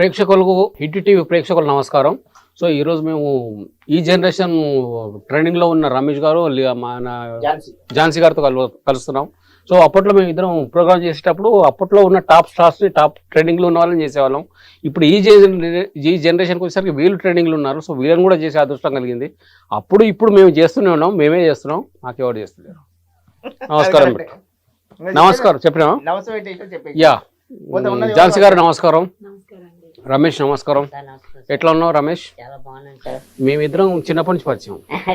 ప్రేక్షకులకు hit TV ప్రేక్షకులు నమస్కారం. సో ఈరోజు మేము ఈ జనరేషన్ ట్రెండింగ్లో ఉన్న రమేష్ గారు మన ఝాన్సీ. ఝాన్సీ గారితో కలు కలుస్తున్నాం. సో అప్పట్లో మేము ఇద్దరం ప్రోగ్రామ్ చేసేటప్పుడు అప్పట్లో ఉన్న టాప్ స్టార్స్ని టాప్ ట్రెండింగ్లో ఉన్న వాళ్ళని చేసేవాళ్ళం. ఇప్పుడు ఈ ఈ జనరేషన్కి వచ్చేసరికి వీళ్ళు ట్రెండింగ్లో ఉన్నారు. సో వీళ్ళని కూడా చేసే అదృష్టం కలిగింది. అప్పుడు ఇప్పుడు మేము చేస్తూనే ఉన్నాం. మేమే చేస్తున్నాం. మాకెవరు చేస్తున్నారు నమస్కారం. నమస్కారం. చెప్పినా యా. ఝాన్సీ గారు నమస్కారం. రమేష్ నమస్కారం. ఎట్లా ఉన్నావు రమేష్? మేమిద్దరం చిన్నప్పటి నుంచి పరిచయం.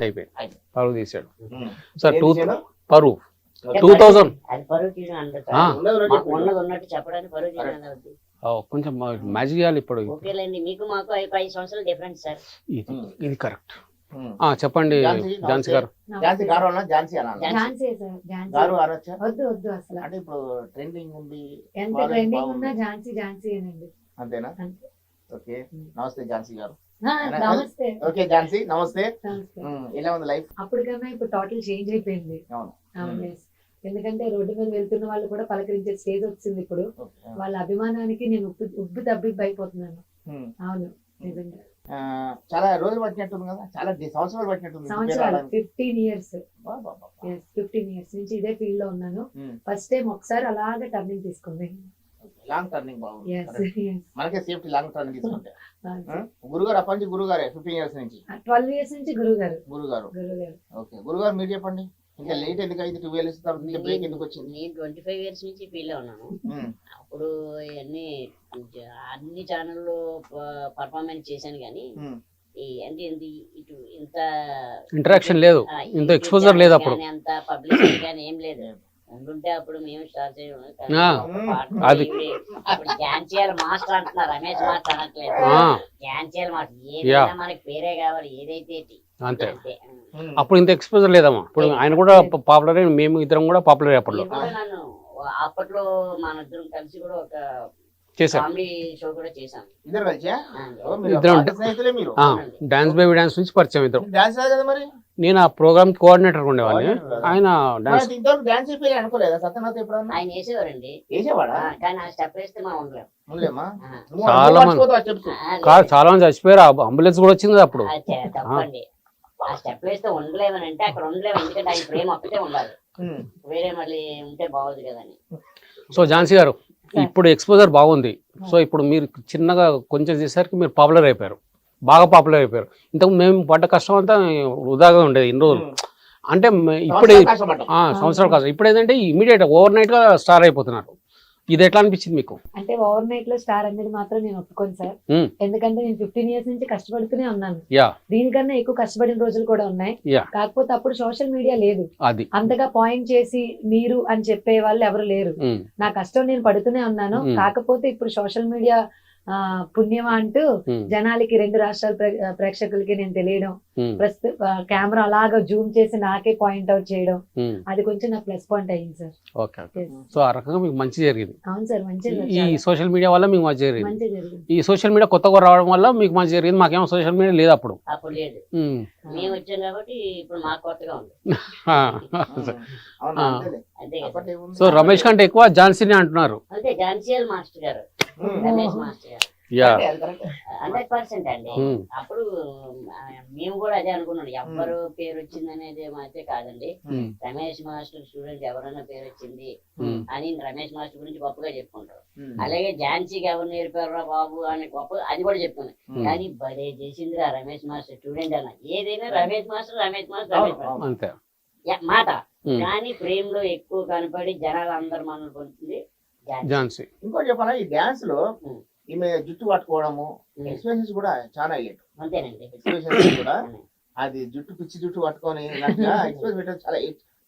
అయిపోయింది. పరువు తీసాడు. Sir two? పరువు. Two thousand. కొంచెం మ్యాజిక్ చేయాలి ఇప్పుడు. ఇది కరెక్ట్ చెప్పండి ఝాన్సీ, గారు. ఝాన్సీ గారు అన్నా ఝాన్సీ అన్నా? ఝాన్సీ. ఝాన్సీ సార్ ఝాన్సీ. గారు అనొచ్చా వద్దు వద్దు అసలు. అంటే ఇప్పుడు ట్రెండింగ్ ఉంది ఎంత ట్రెండింగ్. ఉన్నా ఝాన్సీ ఝాన్సీ అనండి. అంతేనా? అంతే. ఓకే నమస్తే ఝాన్సీ గారు. నమస్తే. ఓకే ఝాన్సీ నమస్తే. ఎలా ఉంది లైఫ్ అప్పటికన్నా ఇప్పుడు టోటల్ చేంజ్ అయిపోయింది. అవును. ఎందుకంటే రోడ్డు మీద వెళ్తున్న వాళ్ళు కూడా పలకరించే స్టేజ్ వచ్చింది ఇప్పుడు. వాళ్ళ అభిమానానికి నేను ఉబ్బు ఉబ్బు తబ్బిబ్బు అయిపోతున్నాను ఉమ్. అవును నిజంగా. చాలా రోజులు పట్టినట్టుంది కదా చాలా సంవత్సరాలు పట్టినట్టుంది. ఫిఫ్టీన్ ఇయర్స్ ఫిఫ్టీన్ ఇయర్స్ నుంచి ఇదే ఫీల్డ్లో ఉన్నాను. ఫస్ట్ టైం ఒకసారి అలాగే టర్నింగ్ తీసుకుంది. లాంగ్ టర్నింగ్ బాగుంది. మనకే సేఫ్టీ లాంగ్ టర్నింగ్ తీసుకుంటే. గురుగారు అప్పటి నుంచి గురుగారే ఫిఫ్టీన్ ఇయర్స్ నుంచి? ట్వెల్వ్ ఇయర్స్ నుంచి గురుగారు. గురువు గారు ఓకే గురుగారు మీరు చెప్పండి. ఇంకా లేట్ ఎందుకు అయింది? టూ ఇయర్స్ తర్వాత ఇంకా బ్రేక్ ఎందుకు వచ్చింది? నేను ట్వంటీ ఫైవ్ ఇయర్స్ నుంచి ఫీల్లో ఉన్నాను. అప్పుడు ఇవన్నీ అన్ని ఛానల్లో పర్ఫార్మెన్స్ చేశాను కానీ అంటే ఇటు ఇంత ఇంటరాక్షన్ లేదు. ఇంత కానీ లేదు అప్పుడు. అంత పబ్లిసిటీ కానీ ఏం లేదు. ఉండుంటే అప్పుడు మేము స్టార్ట్ చేయడం అది. ఇప్పుడు ఝాన్సీఆర్ మాస్టర్ అంటున్నారు రమేష్ మాస్టర్ అనట్లేదు. ఆ, ఝాన్సీఆర్ మాస్టర్. ఏదైనా మనకి పేరే కావాలి. ఏదైతే ఏంటి. అంతే. అప్పుడు ఇంత ఎక్స్పోజర్ లేదమ్మా. ఇప్పుడు ఆయన కూడా పాపులర్ మేము ఇద్దరం కూడా పాపులర్ అప్పట్లో. అప్పట్లో మన ఇద్దరం కలిసి? కూడా ఒక డాన్స్ బేబీ డాన్స్ నుంచి పరిచయం ఇద్దరం. నేను ఆ ప్రోగ్రామ్ కోఆర్డినేటర్ ఉండేవాడిని. ఆయన డాన్స్ చాలా మంది. కాదు చాలా మంది చచ్చిపోయారు. అంబులెన్స్ కూడా వచ్చింది అప్పుడు. ఆ స్టెప్ వేస్తే ఉండలేమని అంటే అక్కడ ఉండలేము. ఎందుకంటే ఆయన ప్రేమ ఒక్కటే ఉండాలి. వేరే మళ్ళీ ఉంటే బాగోదు కదని సో ఝాన్సీ గారు ఇప్పుడు ఎక్స్పోజర్ బాగుంది. సో ఇప్పుడు మీరు చిన్నగా కొంచెం చేసరికి మీరు పాపులర్ అయిపోయారు. బాగా పాపులర్ అయిపోయారు. ఇంతకు మేము పడ్డ కష్టం అంతా వృధాగా ఉండేది ఇన్ని రోజులు. అంటే ఇప్పుడే సంవత్సరాల కష్టం. ఇప్పుడు ఏంటంటే ఇమీడియట్ ఓవర్ నైట్గా స్టార్ అయిపోతున్నారు. ఇది ఎట్లా అనిపించింది మీకు? అంటే ఓవర్ నైట్లో స్టార్ అనేది మాత్రం నేను ఒప్పుకోను సార్. Hmm. ఎందుకంటే నేను ఫిఫ్టీన్ ఇయర్స్ నుంచి కష్టపడుతూనే ఉన్నాను. దీనికన్నా ఎక్కువ కష్టపడిన రోజులు కూడా ఉన్నాయి. కాకపోతే అప్పుడు సోషల్ మీడియా లేదు. అది. అంతగా పాయింట్ చేసి మీరు అని చెప్పే వాళ్ళు ఎవరు లేరు. ఉమ్, నా కష్టం నేను పడుతూనే ఉన్నాను. Hmm. కాకపోతే ఇప్పుడు సోషల్ మీడియా ఆ, పుణ్యమా అంటూ జనాలకి రెండు రాష్ట్రాల ప్రేక్షకులకి నేను తెలియడం. ప్రస్తుత కెమెరా అలాగా జూమ్ చేసి నాకే పాయింట్ అవుట్ చేయడం. అది కొంచెం నాకు ప్లస్ పాయింట్ అయ్యింది సార్. ఓకే ఓకే సో ఆ రకంగా మీకు మంచి జరిగింది. అవును సార్ మంచిగా ఈ సోషల్ మీడియా వల్ల మీకు మంచి జరిగింది. ఈ సోషల్ మీడియా కొత్తగా రావడం వల్ల మీకు మంచి జరిగింది. మాకేమో సోషల్ మీడియా లేదు అప్పుడు. అప్పుడు లేదు. మేము వచ్చాం కాబట్టి ఇప్పుడు మాకు కొత్తగా ఉంది? సో రమేష్ కంటే ఎక్కువ ఝాన్సీని అంటున్నారు. అంతే ఝాన్సీఎల్ మాస్టర్ గారు. రమేష్ మాస్టర్ గారు యా కరెక్టే, అది కరెక్టే. హండ్రెడ్ పర్సెంట్ అండి. ఉమ్, అప్పుడు మేము కూడా అదే అనుకున్నాం. ఎవరు పేరు వచ్చింది అనేది అయితే కాదండి. రమేష్ మాస్టర్ స్టూడెంట్ ఎవరైనా పేరు వచ్చింది అని రమేష్ మాస్టర్ గురించి గొప్పగా చెప్పుకుంటారు. అలాగే ఝాన్సీకి ఎవరు నేర్పారా బాబు అని గొప్ప అది కూడా చెప్పుకున్నాను ఉమ్. కానీ భలే చేసిందిరా రమేష్ మాస్టర్ స్టూడెంట్ అన్న. ఏదైనా Ramesh master Ramesh master Ramesh master. మాట. కానీ ప్రేమ్లో ఎక్కువ కనపడి జనాలు అందరు మనల్ని పొందుతుంది ఝాన్సీ. ఇంకోటి చెప్పాలా ఈ డాన్స్లో. ఈమె జుట్టు పట్టుకోవడము. ఎక్స్ప్రెషన్స్ కూడా చాలా అయ్యేది అంతేనండి. ఎక్స్ప్రెషన్స్ కూడా అది జుట్టు పిచ్చి జుట్టు పట్టుకొని ఎక్స్ప్రెస్ పెట్టడం చాలా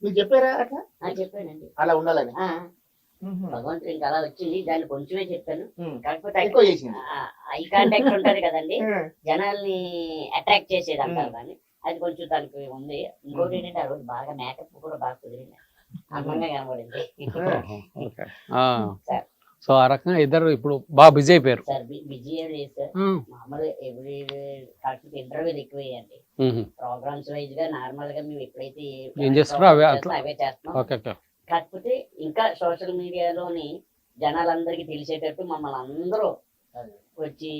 మీరు చెప్పారా అట్లా? చెప్పానండి. అలా ఉండాలని. భగవంతుడు ఇంకా అలా వచ్చింది దాన్ని కొంచెమే చెప్పాను. కాకపోతే ఐ కాంటాక్ట్ ఉంటది కదండి. జనాల్ని అట్రాక్ట్ చేసేది అంటారు దాన్ని. అది కొంచెం దానికి ఉంది. ఇంకోటి ఏంటంటే ఆ రోజు బాగా మేకప్ కూడా బాగా కుదిరింది. సో ఆ రకంగా ఇద్దరు ఇప్పుడు బాగా బిజీ అయిపోయారు. బిజీ మామూలు ఎవ్రీ కాకపోతే ఇంటర్వ్యూలు ఎక్కువ అయ్యండి ప్రోగ్రామ్స్ వైజ్గా నార్మల్గా మేము ఎప్పుడైతే ఏం అవే చేస్తున్నాం. కాకపోతే ఇంకా సోషల్ మీడియాలోని జనాలందరికీ తెలిసేటట్టు మమ్మల్ని అందరూ అదే. వచ్చి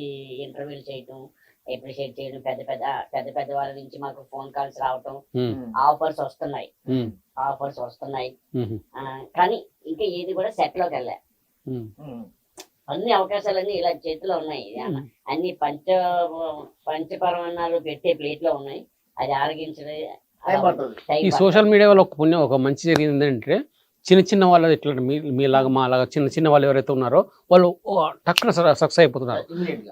ఇంటర్వ్యూలు చేయటం అప్రిషియేట్ చేయడం. పెద్ద పెద్ద పెద్ద పెద్ద వాళ్ళ నుంచి మాకు ఫోన్ కాల్స్ రావటం. ఆఫర్స్ వస్తున్నాయి. ఆఫర్స్ వస్తున్నాయి. కానీ ఇంకా ఏది కూడా సెట్లోకి వెళ్ళా. అన్ని అవకాశాలన్నీ ఇలా చేతిలో ఉన్నాయి. అన్న- అన్ని పంచ పంచపరమాణాలు పెట్టే ప్లేట్లో ఉన్నాయి. అది ఆరగించడం ఈ. సోషల్ మీడియా వల్ల ఒక పుణ్యం ఒక మంచి జరిగింది ఏంటంటే చిన్న చిన్న వాళ్ళు ఇట్లా మీ మీలాగా మాలాగా చిన్న చిన్న వాళ్ళు ఎవరైతే ఉన్నారో వాళ్ళు ఓ టక్కున సక్సెస్ అయిపోతున్నారు.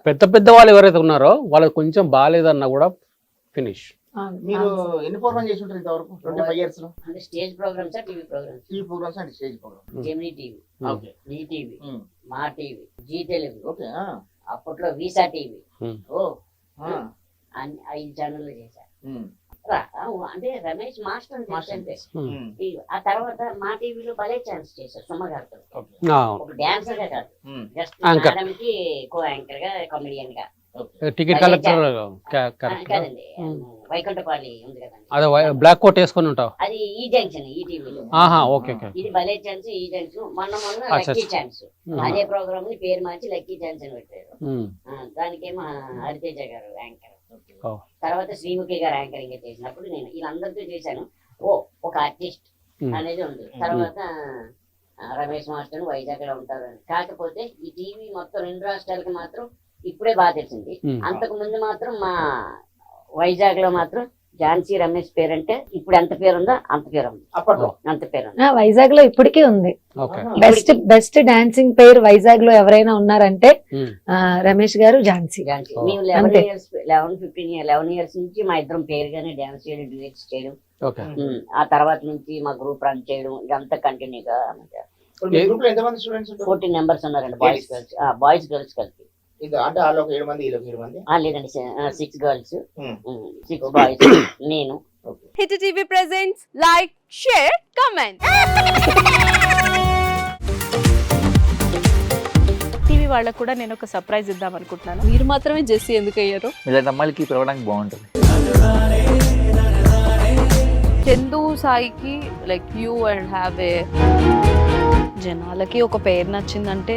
పెద్ద పెద్ద వాళ్ళు ఎవరైతే ఉన్నారో వాళ్ళకి కొంచెం బాగాలేదన్నా కూడా ఫినిష్ మీరు ఎన్ని ప్రోగ్రామ్ చేసి ఉంటారు ఇంతవరకు ట్వంటీ ఫైవ్ ఇయర్స్లో అంటే stage programs TV programs. TV programs and stage program Gemini TV. Okay. Zee TV. Maa TV. Ji okay. అప్పట్లో వీసా టీవీ. ఓ. ఐదు ఛానళ్ళు చేశారు అంటే రమేష్ మాస్టర్. ఈ- ఆ తర్వాత మా టీవీలో భలే ఛాన్స్ చేశారు సుమ గారితో. ఓకే. ఒక డాన్సర్గా కాదు. జస్ట్కి కో యాంకర్గా కామెడియన్గా టికెట్ కలెక్టర్ కాదండి ఉంది కదండి. అదే బ్లాక్ కోట్ వేసుకొని ఉంటావు? అది ఈ జంక్షన్ ఈ టీవీలో. ఆహా ఓకే ఓకే. ఇది భలే ఛాన్స్ ఈ మొన్న మొన్న లక్కీ. ఛాన్స్. అదే ప్రోగ్రామ్ని పేరు మార్చి లక్కీ ఛాన్స్ అని పెట్టారు. దానికేమో హరితేజ గారు యాంకర్. తర్వాత శ్రీముఖి గారు యాంకరింగ్ చేసినప్పుడు నేను వీళ్ళందరితో చేశాను. ఓ ఒక ఆర్టిస్ట్. అనేది ఉంది. తర్వాత రమేష్ మాస్టర్ వైజాగ్లో ఉంటారు. అని కాకపోతే ఈ టీవీ మొత్తం రెండు రాష్ట్రాలకి మాత్రం ఇప్పుడే బాగా తెలిసింది. అంతకు ముందు మాత్రం మా వైజాగ్లో మాత్రం ఝాన్సీ రమేష్ పేరంటే ఇప్పుడు ఎంత పేరు ఉందో అంత పేరు ఉంది అంత పేరు వైజాగ్లో ఇప్పటికీ ఉంది. బెస్ట్ బెస్ట్ డాన్సింగ్ పేరు వైజాగ్లో ఎవరైనా ఉన్నారంటే రమేష్ గారు ఝాన్సీ. ఝాన్సీ. మేము eleven. Years eleven fifteen eleven years నుంచి మా ఇద్దరం పేరుగానే డాన్స్ చేయడం డ్యూయట్స్ చేయడం. ఆ తర్వాత నుంచి మా గ్రూప్ రన్ చేయడం ఇదంతా కంటిన్యూగా ఫోర్టీన్ మెంబర్స్ ఉన్నారండి బాయ్స్. గర్ల్స్ బాయ్స్ గర్ల్స్ కలిపి. ఇది అంటే వాళ్ళు ఒక ఏడు మంది వీళ్ళు ఒక ఏడు మంది? ఆ, లేదండి సిక్స్ గర్ల్స్. సిక్స్ బాయ్స్ నేను. Hit TV presents like share comment TV వాళ్ళకు కూడా నేను ఒక సర్ప్రైజ్ ఇద్దాం అనుకుంటున్నాను. మీరు మాత్రమే జెస్సీ ఎందుకు అయ్యారు? ఇలాంటి అమ్మాయిలకి పిలవడానికి బాగుంటుంది. చందు సాయికి like you and have a జనాలకి ఒక పేరు నచ్చిందంటే